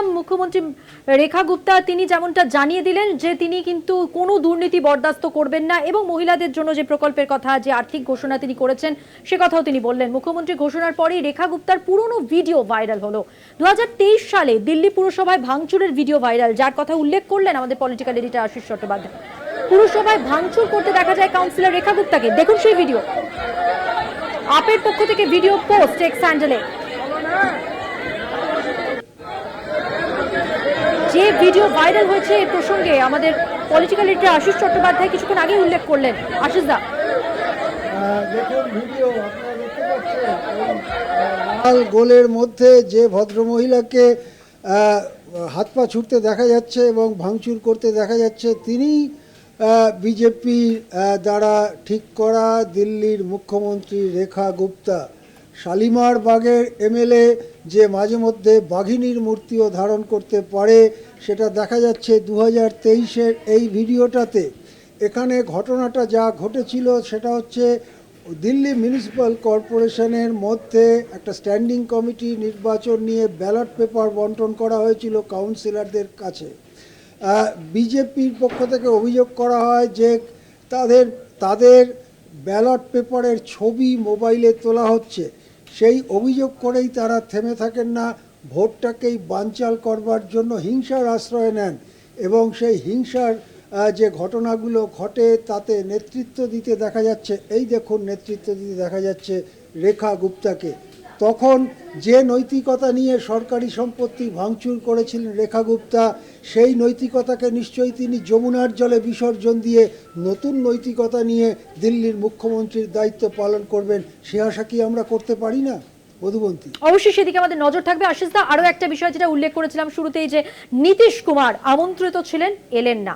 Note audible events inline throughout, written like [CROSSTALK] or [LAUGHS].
শুনছিলাম মুখ্যমন্ত্রী রেখা গুপ্তা, তিনি যেমনটা জানিয়ে দিলেন যে তিনি কিন্তু কোনো দুর্নীতি বরদাস্ত করবেন না এবং মহিলাদের জন্য যে প্রকল্পের কথা, যে আর্থিক ঘোষণা তিনি করেছেন, সে কথাও তিনি বললেন। মুখ্যমন্ত্রী ঘোষণার পরেই রেখা গুপ্তার পুরনো ভিডিও ভাইরাল হলো। দুই হাজার তেইশ সালে দিল্লি পুরসভায় ভাঙচুরের ভিডিও ভাইরাল, যার কথা উল্লেখ করলেন আমাদের পলিটিক্যাল এডিটর আশিস চট্টোপাধ্যায়। পুরসভায় ভাঙচুর করতে দেখা যায় কাউন্সিলর রেখা গুপ্তাকে। দেখুন সেই ভিডিও। আপের পক্ষ থেকে ভিডিও পোস্ট এক্স হ্যান্ডেলে যে ভিডিও ভাইরাল হয়েছে এই প্রসঙ্গে আমাদের পলিটিক্যাল এডিটর আশিস চট্টোপাধ্যায় কিছুক্ষণ আগে উল্লেখ করলেন। আশিস দা। লাল গোলের মধ্যে যে ভদ্রমহিলাকে হাত পা ছুটতে দেখা যাচ্ছে এবং ভাঙচুর করতে দেখা যাচ্ছে, তিনি বিজেপি দ্বারা ঠিক করা দিল্লির মুখ্যমন্ত্রী রেখা গুপ্তা। শালিমার বাগের এমএলএ যে মাঝে মধ্যে বাঘিনীর মূর্তিও ধারণ করতে পারে, সেটা দেখা যাচ্ছে দু হাজার তেইশের এই ভিডিওটাতে। এখানে ঘটনাটা যা ঘটেছিল সেটা হচ্ছে দিল্লি মিউনিসিপ্যাল কর্পোরেশনের মধ্যে একটা স্ট্যান্ডিং কমিটি নির্বাচন নিয়ে ব্যালট পেপার বন্টন করা হয়েছিল কাউন্সিলরদের কাছে। বিজেপির পক্ষ থেকে অভিযোগ করা হয় যে তাদের তাদের ব্যালট পেপারের ছবি মোবাইলে তোলা হচ্ছে। সেই অভিযোগ করেই তারা থেমে থাকেন না, ভোটটাকেই বানচাল করবার জন্য হিংসার আশ্রয় নেন এবং সেই হিংসার যে ঘটনাগুলো ঘটে তাতে নেতৃত্ব দিতে দেখা যাচ্ছে। এই দেখুন নেতৃত্ব দিতে দেখা যাচ্ছে রেখা গুপ্তাকে। তখন যে নৈতিকতা নিয়ে সরকারি সম্পত্তি ভাঙচুর করেছিলেন রেখা গুপ্তা সেই নৈতিকতাকে নিশ্চয়ই তিনি যমুনার জলে বিসর্জন দিয়ে নতুন নৈতিকতা নিয়ে দিল্লির মুখ্যমন্ত্রীর দায়িত্ব পালন করবেন সে আশা কি আমরা করতে পারি না? মধুবন্তী। অবশ্যই সেদিকে আমাদের নজর থাকবে। আশিস দা আরও একটা বিষয় যেটা উল্লেখ করেছিলাম শুরুতেই যে নীতিশ কুমার আমন্ত্রিত ছিলেন এলেন না।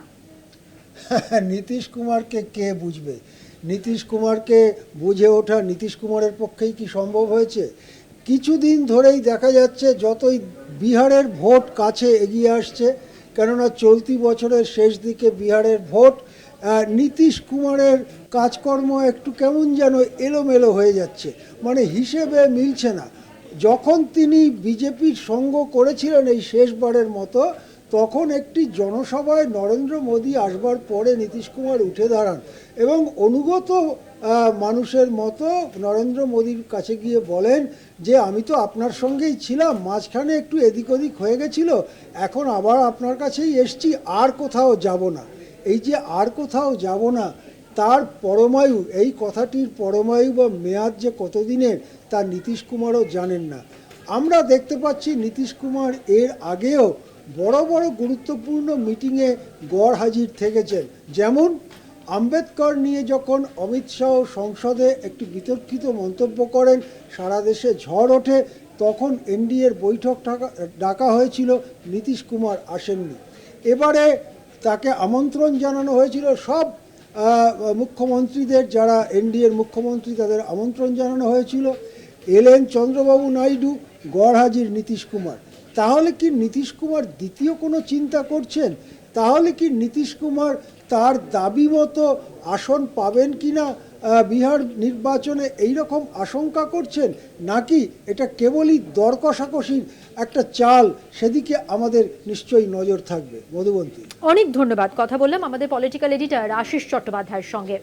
[LAUGHS] নীতিশ কুমারকে কে বুঝবে? নীতিশ কুমারকে বুঝে ওঠা নীতিশ কুমারের পক্ষেই কি সম্ভব হয়েছে? কিছুদিন ধরেই দেখা যাচ্ছে যতই বিহারের ভোট কাছে এগিয়ে আসছে, কেননা চলতি বছরের শেষ দিকে বিহারের ভোট নীতিশ কুমারের কাজকর্ম একটু কেমন যেন এলোমেলো হয়ে যাচ্ছে। মানে হিসেবে মিলছে না। যখন তিনি বিজেপির সঙ্গ করেছিলেন এই শেষবারের মতো তখন একটি জনসভায় নরেন্দ্র মোদী আসবার পরে নীতিশ কুমার উঠে দাঁড়ান এবং অনুগত মানুষের মতো নরেন্দ্র মোদীর কাছে গিয়ে বলেন যে, আমি তো আপনার সঙ্গেই ছিলাম, মাঝখানে একটু এদিক ওদিক হয়ে গেছিল, এখন আবার আপনার কাছেই এসছি, আর কোথাও যাব না। এই যে, আর কোথাও যাব না, তার পরমায়ু, এই কথাটির পরমায়ু বা মেয়াদ যে কতদিনের তা নীতিশ কুমারও জানেন না। আমরা দেখতে পাচ্ছি নীতিশ কুমার এর আগেও বড় বড় গুরুত্বপূর্ণ মিটিংয়ে গড় হাজির থেকেছেন। যেমন, আম্বেদকর নিয়ে যখন অমিত শাহ সংসদে একটি বিতর্কিত মন্তব্য করেন, সারা দেশে ঝড় ওঠে, তখন এনডিএর বৈঠক ডাকা হয়েছিল, নীতিশ কুমার আসেননি। এবারে তাকে আমন্ত্রণ জানানো হয়েছিল সব মুখ্যমন্ত্রীদের, যারা এনডিএর মুখ্যমন্ত্রী, তাদের আমন্ত্রণ জানানো হয়েছিল। এলেন চন্দ্রবাবু নাইডু, গড় হাজির নীতিশ কুমার। তাহলে কি নীতিশ কুমার দ্বিতীয় কোনো চিন্তা করছেন? তাহলে কি নীতিশ কুমার তার দাবি মতো আসন পাবেন কি না বিহার নির্বাচনে এই রকম আশঙ্কা করছেন? নাকি এটা কেবলই দর কষাকষির একটা চাল, সেদিকে আমাদের নিশ্চয়ই নজর থাকবে? মধুবন্তী। অনেক ধন্যবাদ। কথা বললাম আমাদের পলিটিক্যাল এডিটর আশিস চট্টোপাধ্যায়ের সঙ্গে।